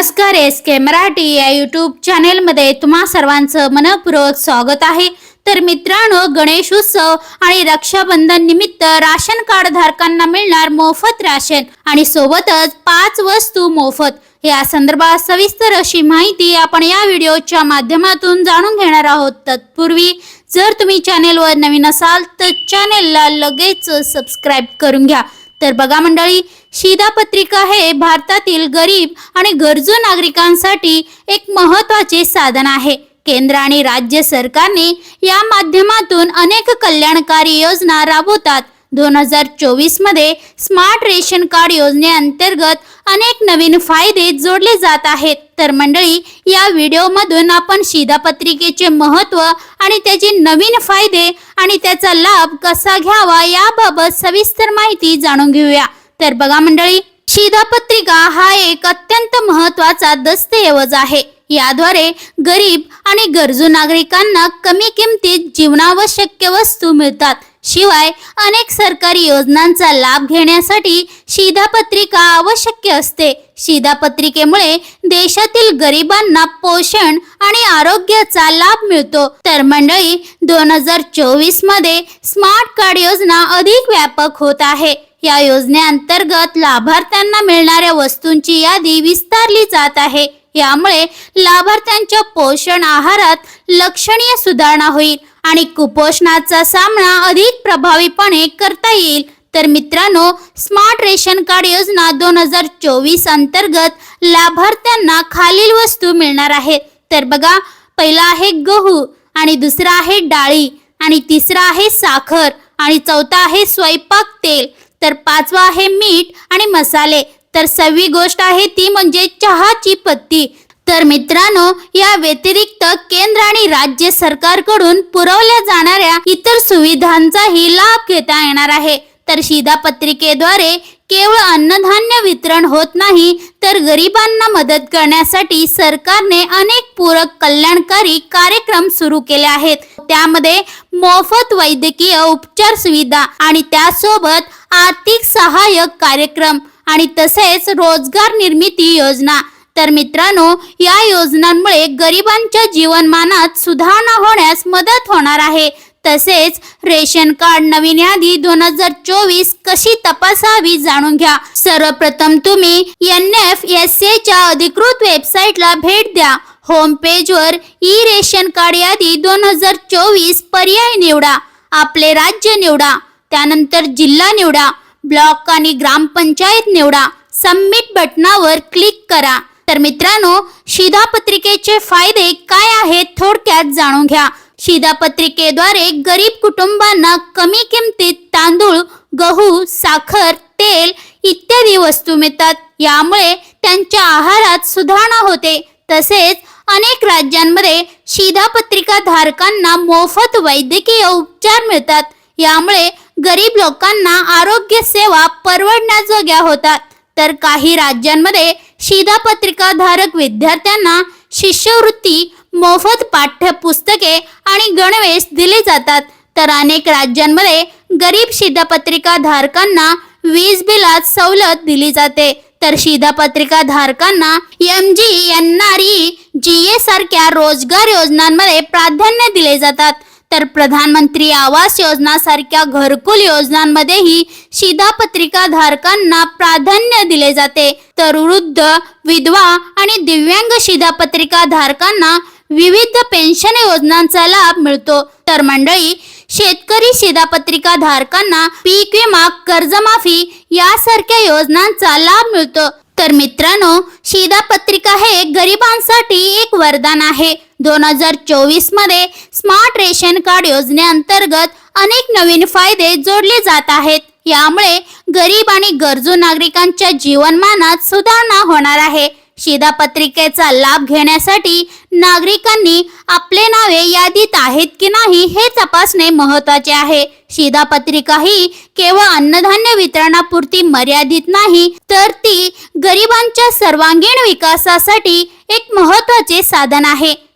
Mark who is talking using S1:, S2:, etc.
S1: नमस्कार एस के मराठी या यूट्यूब चॅनेलमध्ये तुम्हा सर्वांचं मनपूर्वक स्वागत आहे. तर मित्रांनो गणेश उत्सव आणि रक्षाबंधन निमित्त राशन कार्ड धारकांना मिळणार मोफत राशन आणि सोबतच पाच वस्तू मोफत. या संदर्भात सविस्तर अशी माहिती आपण या व्हिडिओच्या माध्यमातून जाणून घेणार आहोत. तत्पूर्वी जर तुम्ही चॅनेलवर नवीन असाल तर चॅनेलला लगेच सबस्क्राईब करून घ्या. तर बघा मंडळी शिधापत्रिका हे भारतातील गरीब आणि गरजू नागरिकांसाठी एक महत्त्वाचे साधन आहे. केंद्र आणि राज्य सरकारने या माध्यमातून अनेक कल्याणकारी योजना राबवतात. दोन हजार चोवीसमध्ये स्मार्ट रेशन कार्ड योजनेअंतर्गत अनेक नवीन फायदे जोडले जात आहेत. तर मंडळी या व्हिडिओमधून आपण शिधापत्रिकेचे महत्त्व आणि त्याचे नवीन फायदे आणि त्याचा लाभ कसा घ्यावा याबाबत सविस्तर माहिती जाणून घेऊया. तर बघा मंडळी शिधापत्रिका हा एक अत्यंत महत्त्वाचा दस्तऐवज आहे. याद्वारे गरीब आणि गरजू नागरिकांना कमी किमतीत जीवनावश्यक वस्तू मिळतात. शिवाय अनेक सरकारी योजनांचा लाभ घेण्यासाठी शिधापत्रिका आवश्यक असते. शिधापत्रिकेमुळे देशातील गरिबांना पोषण आणि आरोग्याचा लाभ मिळतो. तर मंडळी दोन हजार चोवीसमध्ये स्मार्ट कार्ड योजना अधिक व्यापक होत आहे. या योजनेअंतर्गत लाभार्थ्यांना मिळणाऱ्या वस्तूंची यादी विस्तारली जात आहे. यामुळे लाभार्थ्यांच्या पोषण आहारात लक्षणीय सुधारणा होईल. आणि कुपोषणाचा सामना अधिक प्रभावीपणे करता येईल. तर मित्रांनो स्मार्ट रेशन कार्ड योजना दोन हजार चोवीस अंतर्गत लाभार्थ्यांना खालील वस्तू मिळणार आहेत. तर बघा पहिला आहे गहू आणि दुसरा आहे डाळी आणि तिसरा आहे साखर आणि चौथा आहे स्वयंपाक तेल. तर पाचवा आहे मीठ आणि मसाले. तर सहावी गोष्ट आहे ती म्हणजे चहाची पत्ती. तर मित्रांनो या व्यतिरिक्त केंद्र आणि राज्य सरकारकडून पुरवल्या जाणाऱ्या इतर सुविधांचाही लाभ घेता येणार आहे. तर शिधापत्रिकेद्वारे केवळ अन्नधान्य वितरण होत नाही तर गरिबांना मदत करण्यासाठी सरकारने अनेक पूरक कल्याणकारी कार्यक्रम सुरू केले आहेत. त्यामध्ये मोफत वैद्यकीय उपचार सुविधा आणि त्यासोबत आर्थिक सहाय्यक कार्यक्रम आणि तसेच रोजगार निर्मिती योजना तर मित्रांनो या योजनांमुळे गरिबांच्या जीवनमानात सुधारणा होण्यास मदत होणार आहे. तसेच रेशन कार्ड नवीन यादी दोन हजार चोवीस कशी तपासावी जाणून घ्या. सर्वप्रथम तुम्ही एन एफ एस एच्या अधिकृत वेबसाईटला भेट द्या. होम पेजवर ई रेशन कार्ड यादी दोन हजार चोवीस पर्याय निवडा. आपले राज्य निवडा. त्यानंतर जिल्हा निवडा. ब्लॉक आणि ग्रामपंचायत निवडा. सबमिट बटनावर क्लिक करा. तर मित्रांनो शिधापत्रिकेचे फायदे काय आहेत थोडक्यात जाणून घ्या. शिधापत्रिकेद्वारे गरीब कुटुंबांना कमी किमतीत तांदूळ गहू साखर तेल इत्यादी वस्तू मिळतात. यामुळे त्यांच्या आहारात सुधारणा होते. तसेच अनेक राज्यांमध्ये शिधापत्रिका धारकांना मोफत वैद्यकीय उपचार मिळतात. यामुळे गरीब लोकांना आरोग्य सेवा परवडण्याजोग्या होतात. तर काही राज्यांमध्ये शिधापत्रिका धारक विद्यार्थ्यांना शिष्यवृत्ती मोफत पाठ्यपुस्तके आणि गणवेश दिले जातात. तर अनेक राज्यांमध्ये गरीब शिधापत्रिका धारकांना वीज बिलात सवलत दिली जाते. तर शिधापत्रिका धारकांना M G N R E G A सारख्या रोजगार योजनांमध्ये प्राधान्य दिले जातात. तर प्रधानमंत्री आवास योजना सारख्या घरकुल योजनांमध्येही शिधापत्रिका धारकांना प्राधान्य दिले जाते. तर वृद्ध विधवा आणि दिव्यांग शिधापत्रिका धारकांना विविध पेन्शन योजनांचा लाभ मिळतो. तर मंडळी शेतकरी शिधापत्रिका धारकांना पीक विमा कर्जमाफी यासारख्या योजनांचा लाभ मिळतो. तर मित्रांनो शिधापत्रिका हे गरिबांसाठी एक वरदान आहे. दोन हजार चोवीसमध्ये स्मार्ट रेशन कार्ड योजनेअंतर्गत अनेक नवीन फायदे जोडले जात आहेत. यामुळे गरीब आणि गरजू नागरिकांच्या जीवनमानात सुधारणा होणार आहे. शिधापत्रिकेचा लाभ घेण्यासाठी नागरिकांनी आपले नावे यादीत आहेत की नाही हे तपासणे महत्त्वाचे आहे. शिधापत्रिका ही केवळ अन्नधान्य वितरणापुरती मर्यादित नाही तर ती गरिबांच्या सर्वांगीण विकासासाठी एक महत्त्वाचे साधन आहे.